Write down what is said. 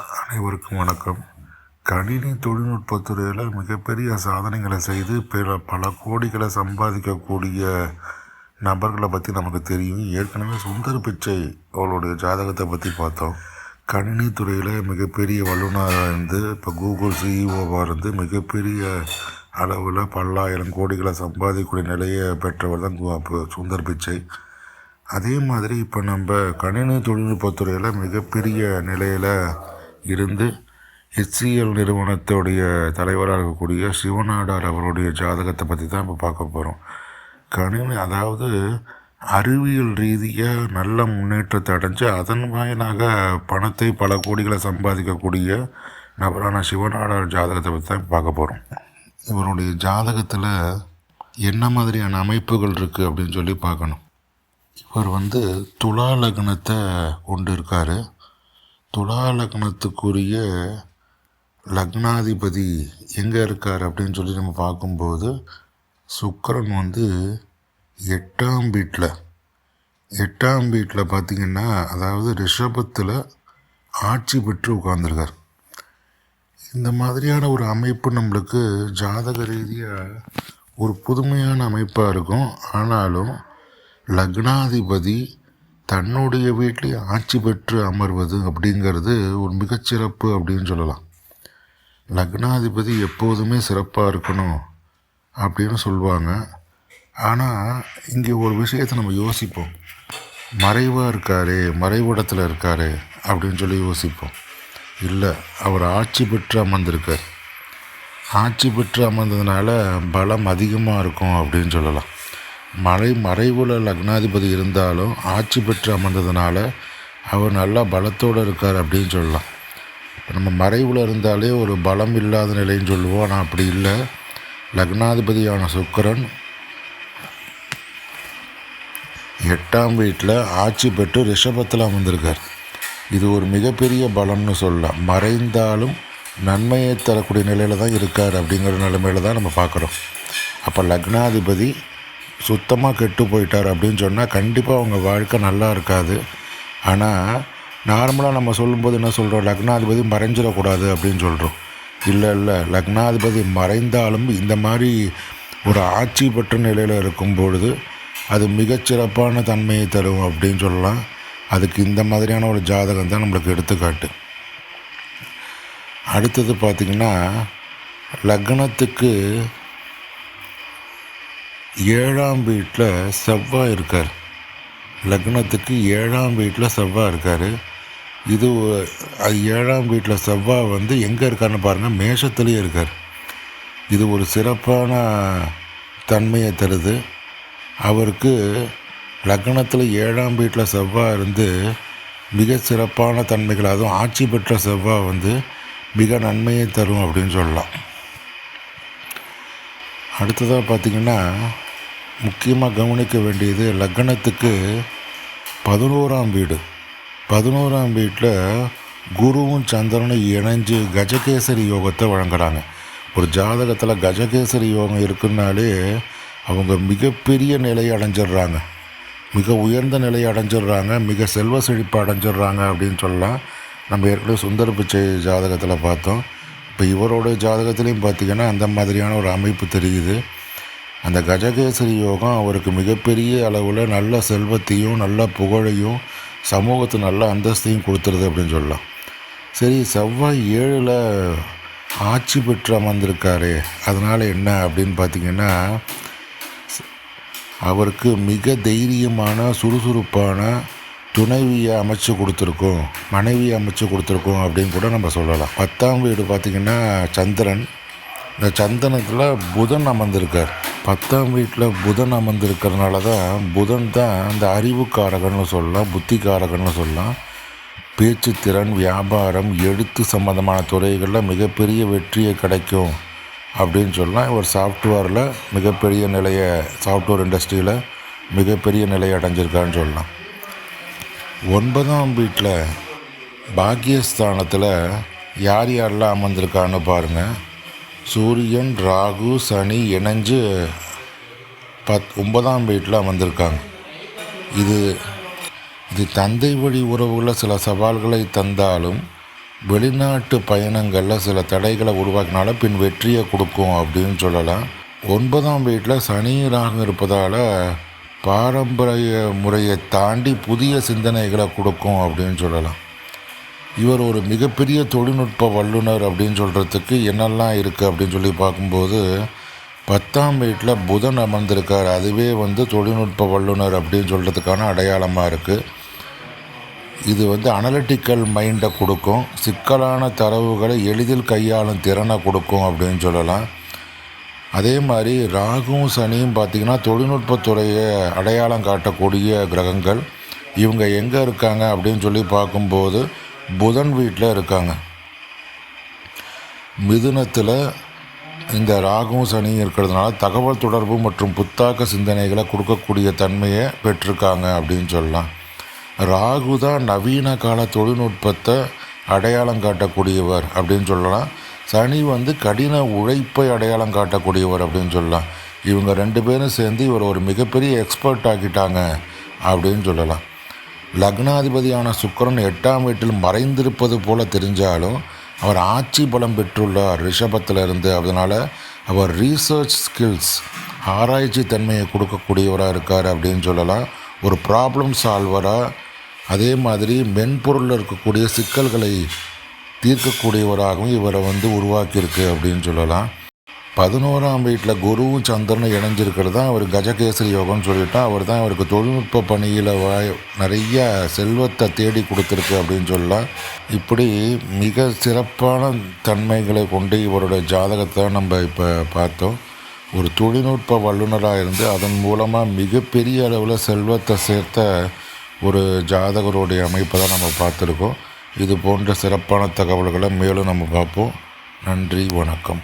அனைவருக்கும் வணக்கம். கணினி தொழில்நுட்பத்துறையில் மிகப்பெரிய சாதனைகளை செய்து பிற பல கோடிகளை சம்பாதிக்கக்கூடிய நபர்களை பற்றி நமக்கு தெரியும். ஏற்கனவே சுந்தர் பிச்சை அவளுடைய ஜாதகத்தை பற்றி பார்த்தோம். கணினி துறையில் மிகப்பெரிய வல்லுநராக இருந்து இப்போ கூகுள் சிஇஓவாக இருந்து மிகப்பெரிய அளவில் பல்லாயிரம் கோடிகளை சம்பாதிக்கக்கூடிய நிலையை பெற்றவர் தான் சுந்தர் பிச்சை. அதே மாதிரி இப்போ நம்ம கணினி தொழில்நுட்பத்துறையில் மிகப்பெரிய நிலையில் இருந்து ஹெச்சிஎல் நிறுவனத்துடைய தலைவராக இருக்கக்கூடிய சிவநாடார் அவருடைய ஜாதகத்தை பற்றி தான் இப்போ பார்க்க போகிறோம் கணினி அதாவது அறிவியல் ரீதியாக நல்ல முன்னேற்றத்தை அடைஞ்சு அதன் வாயிலாக பணத்தை பல கோடிகளை சம்பாதிக்கக்கூடிய நபரான சிவநாடார் ஜாதகத்தை பற்றி தான் பார்க்க போகிறோம் இவருடைய ஜாதகத்தில் என்ன மாதிரியான அமைப்புகள் இருக்குது அப்படின்னு சொல்லி பார்க்கணும். இவர் வந்து துலா லக்னத்தை கொண்டு இருக்கார் துலா லக்னத்துக்குரிய லக்னாதிபதி எங்கே இருக்கார் அப்படின்னு சொல்லி நம்ம பார்க்கும்போது சுக்கரன் வந்து எட்டாம் வீட்டில் எட்டாம் வீட்டில் பார்த்திங்கன்னா அதாவது ரிஷபத்தில் ஆட்சி பெற்று உட்கார்ந்துருக்கார். இந்த மாதிரியான ஒரு அமைப்பு நம்மளுக்கு ஜாதக ரீதியாக ஒரு புதுமையான அமைப்பாக இருக்கும். ஆனாலும் லக்னாதிபதி தன்னுடைய வீட்டிலே ஆட்சி பெற்று அமர்வது அப்படிங்கிறது ஒரு மிகச்சிறப்பு அப்படின்னு சொல்லலாம். லக்னாதிபதி எப்போதுமே சிறப்பாக இருக்கணும் அப்படின்னு சொல்லுவாங்க ஆனால் இங்கே ஒரு விஷயத்தை நம்ம யோசிப்போம். மறைவாக இருக்காரு மறைவிடத்தில் இருக்காரு அப்படின்னு சொல்லி யோசிப்போம். இல்லை அவர் ஆட்சி பெற்று அமர்ந்திருக்கார். ஆட்சி பெற்று அமர்ந்ததுனால பலம் அதிகமாக இருக்கும் அப்படின்னு சொல்லலாம். மறை மறைவுல லக்னாதிபதி இருந்தாலும் ஆட்சி பெற்று அமர்ந்ததுனால அவர் நல்லா பலத்தோடு இருக்கார் அப்படின்னு சொல்லலாம். இப்போ நம்ம மறைவில் இருந்தாலே ஒரு பலம் இல்லாத நிலைன்னு சொல்லுவோம். ஆனால் அப்படி இல்லை. லக்னாதிபதியான சுக்கரன் எட்டாம் வீட்டில் ஆட்சி பெற்று ரிஷபத்தில் அமர்ந்திருக்கார். இது ஒரு மிகப்பெரிய பலம்னு சொல்லலாம். மறைந்தாலும் நன்மையை தரக்கூடிய நிலையில் தான் இருக்கார் அப்படிங்கிற நிலைமையில தான் நம்ம பார்க்குறோம். அப்போ லக்னாதிபதி சுத்தமாக கெட்டு போயிட்டார் அப்படின்னு சொன்னால் கண்டிப்பாக அவங்க வாழ்க்கை நல்லா இருக்காது. ஆனால் நார்மலாக நம்ம சொல்லும்போது என்ன சொல்கிறோம் லக்னாதிபதி மறைஞ்சிடக்கூடாது அப்படின்னு சொல்கிறோம் இல்லை இல்லை. லக்னாதிபதி மறைந்தாலும் இந்த மாதிரி ஒரு ஆட்சி பெற்ற நிலையில் இருக்கும் பொழுது அது மிகச்சிறப்பான தன்மையை தரும் அப்படின்னு சொல்லலாம். அதுக்கு இந்த மாதிரியான ஒரு ஜாதகம் தான் நம்மளுக்கு எடுத்துக்காட்டு. அடுத்தது பார்த்திங்கன்னா லக்னத்துக்கு ஏழாம் வீட்டில் செவ்வாய் இருக்கார். லக்னத்துக்கு ஏழாம் வீட்டில் செவ்வாய் இருக்கார். இது ஏழாம் வீட்டில் செவ்வாய் வந்து எங்கே இருக்காருன்னு பாருங்கள் மேஷத்துலேயே இருக்கார். இது ஒரு சிறப்பான தன்மையை தருது. அவருக்கு லக்னத்தில் ஏழாம் வீட்டில் செவ்வாய் இருந்து மிக சிறப்பான தன்மைகள் அதுவும் ஆட்சி பெற்ற செவ்வாய் வந்து மிக நன்மையை தரும் அப்படின்னு சொல்லலாம். அடுத்ததாக பார்த்திங்கன்னா முக்கியமாக கவனிக்க வேண்டியது லக்னத்துக்கு பதினோராம் வீடு. பதினோராம் வீட்டில் குருவும் சந்திரனும் இணைஞ்சு கஜகேசரி யோகத்தை வழங்குறாங்க. ஒரு ஜாதகத்தில் கஜகேசரி யோகம் இருக்குன்னாலே அவங்க மிகப்பெரிய நிலையை அடைஞ்சிடுறாங்க. மிக உயர்ந்த நிலையை அடைஞ்சிடுறாங்க. மிக செல்வ செழிப்பு அடைஞ்சிடுறாங்க அப்படின்னு சொல்லலாம். நம்ம ஏற்கனவே சுந்தர பிச்சை ஜாதகத்தில் பார்த்தோம். இப்போ இவரோட ஜாதகத்துலேயும் பார்த்திங்கன்னா அந்த மாதிரியான ஒரு அமைப்பு தெரியுது. அந்த கஜகேசரி யோகம் அவருக்கு மிகப்பெரிய அளவில் நல்ல செல்வத்தையும் நல்ல புகழையும் சமூகத்து நல்ல அந்தஸ்தையும் கொடுத்துருது அப்படின்னு சொல்லலாம். சரி செவ்வாய் ஏழில் ஆட்சி பெற்று அமர்ந்திருக்காரு அதனால் என்ன அப்படின்னு பார்த்தீங்கன்னா அவருக்கு மிக தைரியமான சுறுசுறுப்பான துணைவியை அமைச்சு கொடுத்துருக்கோம் மனைவியை அமைச்சு கொடுத்துருக்கோம் அப்படின்னு கூட நம்ம சொல்லலாம். பத்தாம் வீடு பார்த்திங்கன்னா சந்திரன். இந்த சந்தனத்தில் புதன் அமர்ந்திருக்கார். பத்தாம் வீட்டில் புதன் அமர்ந்திருக்கிறதுனால தான் புதன் தான் அந்த அறிவுக்காரகன்னு சொல்லலாம் புத்திக்காரகன்னு சொல்லலாம். பேச்சுத்திறன் வியாபாரம் எழுத்து சம்மந்தமான துறைகளில் மிகப்பெரிய வெற்றியை கிடைக்கும் அப்படின்னு சொல்லலாம். இவர் சாஃப்ட்வேரில் மிகப்பெரிய நிலையை சாஃப்ட்வேர் இண்டஸ்ட்ரியில் மிகப்பெரிய நிலையை அடைஞ்சிருக்கான்னு சொல்லலாம். ஒன்பதாம் வீட்டில் பாக்கியஸ்தானத்தில் யார் யாரெல்லாம் அமர்ந்திருக்கான்னு பாருங்கள் சூரியன் ராகு சனி இணைஞ்சு பத் ஒன்பதாம் வீட்டில் அமர்ந்திருக்காங்க. இது இது தந்தை வழி உறவுகளில் சில சவால்களை தந்தாலும் வெளிநாட்டு பயணங்களில் சில தடைகளை உருவாக்கினாலும் பின் வெற்றியை கொடுக்கும் அப்படின்னு சொல்லலாம். ஒன்பதாம் வீட்டில் சனி ராகு இருப்பதால் பாரம்பரிய முறையை தாண்டி புதிய சிந்தனைகளை கொடுக்கும் அப்படின்னு சொல்லலாம். இவர் ஒரு மிகப்பெரிய தொழில்நுட்ப வல்லுனர் அப்படின்னு சொல்கிறதுக்கு என்னெல்லாம் இருக்குது அப்படின்னு சொல்லி பார்க்கும்போது பத்தாம் வீட்டில் புதன் அமர்ந்திருக்கார். அதுவே வந்து தொழில்நுட்ப வல்லுனர் அப்படின்னு சொல்கிறதுக்கான அடையாளமாக இருக்குது இது வந்து அனலிட்டிக்கல் மைண்டை கொடுக்கும். சிக்கலான தரவுகளை எளிதில் கையாளும் திறனை கொடுக்கும் அப்படின்னு சொல்லலாம். அதே மாதிரி ராகுவும் சனியும் பார்த்திங்கன்னா தொழில்நுட்பத்துறையை அடையாளம் காட்டக்கூடிய கிரகங்கள். இவங்க எங்கே இருக்காங்க அப்படின்னு சொல்லி பார்க்கும்போது புதன் வீட்டில் இருக்காங்க. மிதுனத்தில் இந்த ராகுவும் சனியும் இருக்கிறதுனால தகவல் தொடர்பு மற்றும் புத்தாக்க சிந்தனைகளை கொடுக்கக்கூடிய தன்மையை பெற்றிருக்காங்க அப்படின்னு சொல்லலாம். ராகு தான் நவீன கால தொழில்நுட்பத்தை அடையாளம் காட்டக்கூடியவர் அப்படின்னு சொல்லலாம். சனி வந்து கடின உழைப்பை அடையாளம் காட்டக்கூடியவர் அப்படின்னு சொல்லலாம். இவங்க ரெண்டு பேரும் சேர்ந்து இவர் ஒரு மிகப்பெரிய எக்ஸ்பர்ட் ஆக்கிட்டாங்க அப்படின்னு சொல்லலாம். லக்னாதிபதியான சுக்கரன் எட்டாம் வீட்டில் மறைந்திருப்பது போல தெரிஞ்சாலும் அவர் ஆட்சி பலம் பெற்றுள்ளார் ரிஷபத்தில் இருந்து அதனால் அவர் ரீசர்ச் ஸ்கில்ஸ் ஆராய்ச்சி தன்மையை கொடுக்கக்கூடியவராக இருக்கார் அப்படின்னு சொல்லலாம். ஒரு ப்ராப்ளம் சால்வராக அதே மாதிரி மென்பொருளில் இருக்கக்கூடிய சிக்கல்களை தீர்க்கக்கூடியவராகவும் இவரை வந்து உருவாக்கியிருக்கு அப்படின்னு சொல்லலாம். பதினோராம் வீட்டில் குருவும் சந்திரனும் இணைஞ்சிருக்கிறது தான். அவர் கஜகேசரி யோகம்னு சொல்லிட்டா அவர் தான் அவருக்கு தொழில்நுட்ப பணியில் வாய் நிறைய செல்வத்தை தேடி கொடுத்துருக்கு அப்படின்னு சொல்லலாம் இப்படி மிக சிறப்பான தன்மைகளை கொண்டு இவரோட ஜாதகத்தை நம்ம இப்போ பார்த்தோம். ஒரு தொழில்நுட்ப வல்லுநராக இருந்து அதன் மூலமாக மிகப்பெரிய அளவில் செல்வத்தை சேர்த்த ஒரு ஜாதகருடைய அமைப்பை தான் நம்ம பார்த்துருக்கோம். இது போன்ற சிறப்பான தகவல்களை மேலும் நம்ம பார்ப்போம். நன்றி வணக்கம்.